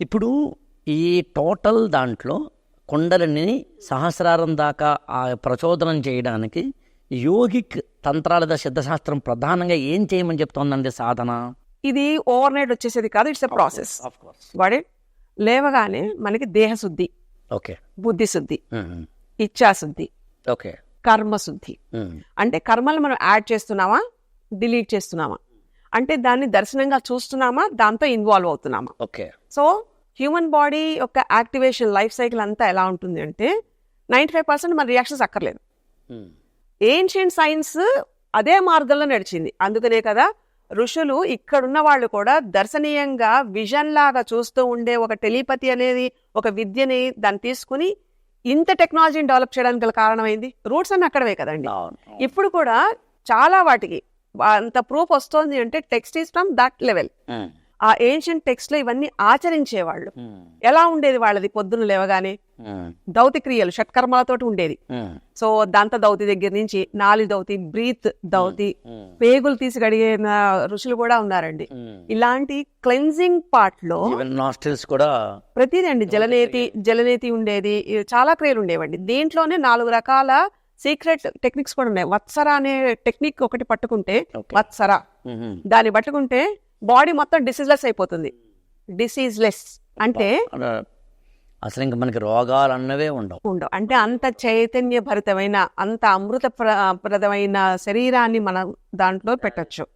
ఇప్పుడు ఈ టోటల్ దాంట్లో కొండలని సహస్రారం దాకా ఆ ప్రచోదనం చేయడానికి యోగిక్ తంత్రాల సిద్ధశాస్త్రం ప్రధానంగా ఏం చేయమని చెప్తోందండి సాధన? ఇది ఓవర్ నైట్ వచ్చేసేది కాదు ఇట్స్ ఎ ప్రాసెస్ వాడే? లేవగానే మనకి దేహశుద్ధి ఓకే. బుద్ధి శుద్ధి ఇచ్ఛాశుద్ధి ఓకే. కర్మశుద్ధి. అంటే కర్మలు మనం యాడ్ చేస్తున్నామా డిలీట్ చేస్తున్నామా? అంటే దాన్ని దర్శనంగా చూస్తున్నామా దాంతో ఇన్వాల్వ్ అవుతున్నామా? ఓకే. సో హ్యూమన్ బాడీ యొక్క యాక్టివేషన్ లైఫ్ సైకిల్ అంతా ఎలా ఉంటుంది అంటే నైంటీ ఫైవ్ పర్సెంట్ మన రియాక్షన్స్ అక్కర్లేదు. ఏన్షియంట్ సైన్స్ అదే మార్గంలో నడిచింది. అందుకనే కదా ఋషులు ఇక్కడున్న వాళ్ళు కూడా దర్శనీయంగా విజన్ లాగా చూస్తూ ఉండే ఒక టెలిపతి అనేది ఒక విద్యని దాన్ని తీసుకుని ఇంత టెక్నాలజీని డెవలప్ చేయడానికి గల కారణమైంది. రూట్స్ అన్ని అక్కడవే కదండి. ఇప్పుడు కూడా చాలా వాటికి అంత ప్రూఫ్ వస్తోంది అంటే text is from that level ఆ ఏన్షియంట్ టెక్స్ట్లో ఇవన్నీ ఆచరించేవాళ్ళు. ఎలా ఉండేది వాళ్ళది పొద్దున్న లేవగానే? దౌతి క్రియలు షట్కర్మలతోటి ఉండేది. సో దంత దౌతి దగ్గర నుంచి నాలి దౌతి బ్రీత్ దౌతి పేగులు తీసి గడిగిన ఋషులు కూడా ఉన్నారండి. ఇలాంటి క్లెన్జింగ్ పార్ట్లో కూడా ప్రతిదీ అండి జలనేతి జలనేతి ఉండేది. చాలా క్రియలు ఉండేవండి. దీంట్లోనే నాలుగు రకాల సీక్రెట్ టెక్నిక్స్ కూడా ఉన్నాయి. వత్సర అనే టెక్నిక్ ఒకటి పట్టుకుంటే. వత్సర. దాన్ని పట్టుకుంటే బాడీ మొత్తం డిసీజ్లెస్ అయిపోతుంది. డిసీజ్లెస్. అంటే అసలు ఇంక మనకి రోగాలు అన్నవే ఉండవు. ఉండవు. అంటే అంత చైతన్య భరితమైన అంత అమృత ప్ర- ప్రదమైన శరీరాన్ని మనం దాంట్లో పెట్టొచ్చు.